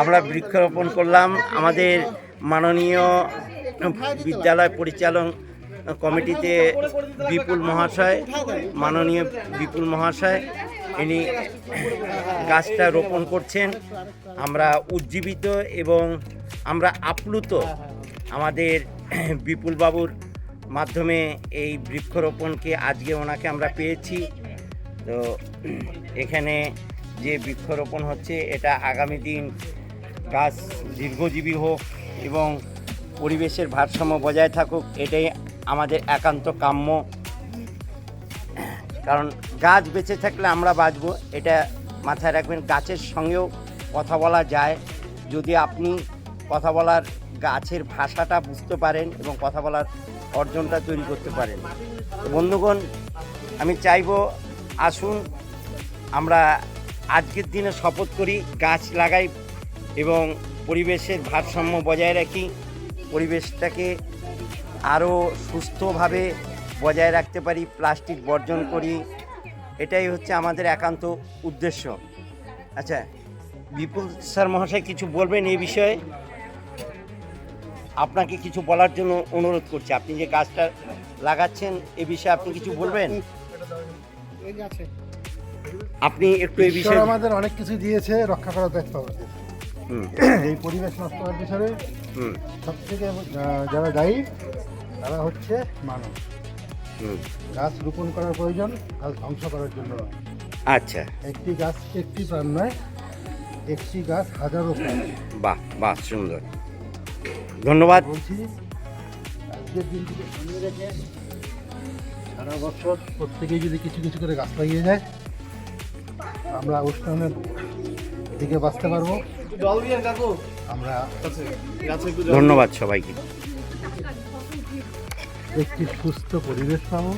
আমরা বৃক্ষরোপণ করলাম। আমাদের মাননীয় বিদ্যালয় পরিচালন কমিটিতে বিপুল মহাশয়, মাননীয় বিপুল মহাশয়, ইনি গাছটা রোপণ করছেন। আমরা উজ্জীবিত এবং আমরা আপ্লুত আমাদের বিপুল বাবুর মাধ্যমে এই বৃক্ষরোপণকে আজকে ওনাকে আমরা পেয়েছি। তো এখানে যে বৃক্ষরোপণ হচ্ছে, এটা আগামী দিন গাছ দীর্ঘজীবী হোক এবং পরিবেশের ভারসাম্য বজায় থাকুক, এটাই আমাদের একান্ত কাম্য। কারণ গাছ বেঁচে থাকলে আমরা বাঁচব, এটা মাথায় রাখবেন। গাছের সঙ্গেও কথা বলা যায়। যদি আপনি কথা বলার গাছের ভাষাটা বুঝতে পারেন এবং কথা বলার অর্জনটা তৈরি করতে পারেন। বন্ধুগণ, আমি চাইব আসুন, আমরা আজকের দিনে শপথ করি, গাছ লাগাই এবং পরিবেশের ভারসাম্য বজায় রাখি। পরিবেশটাকে আরও সুস্থভাবে বজায় রাখতে পারি, প্লাস্টিক বর্জন করি। এটাই হচ্ছে আমাদের একান্ত উদ্দেশ্য। আচ্ছা বিপুল স্যার মহাশয় কিছু বলবেন এই বিষয়ে? আপনাকে কিছু বলার জন্য অনুরোধ করছি। আপনি যে গাছটা লাগাচ্ছেন, এ বিষয়ে আপনি কিছু বলবেন? আপনি একটু এই বিষয়ে আমাদের অনেক কিছু দিয়েছে রক্ষা করার দায়িত্ব আমাদের। হুম। এই পরিবেশ নষ্ট করার বিষয়ে হুম। সব থেকে যারা দায়ী তারা হচ্ছে মানুষ। গাছ রোপণ করার প্রয়োজন গাছ ধ্বংস করার জন্য। আচ্ছা। একটি গাছ একটি প্রাণ নয় একটি গাছ হাজারো প্রাণ। বাহ বাহ সুন্দর। ধন্যবাদ। বলছি আজকের দিনটিকে সামনে রেখে সারা বছর প্রত্যেকেই যদি কিছু কিছু করে গাছ লাগিয়ে যায় আমরা উষ্ণায়নের দিকে বাঁচতে পারব। আমরা ধন্যবাদ সবাইকে। একটি সুস্থ পরিবেশ পাবো।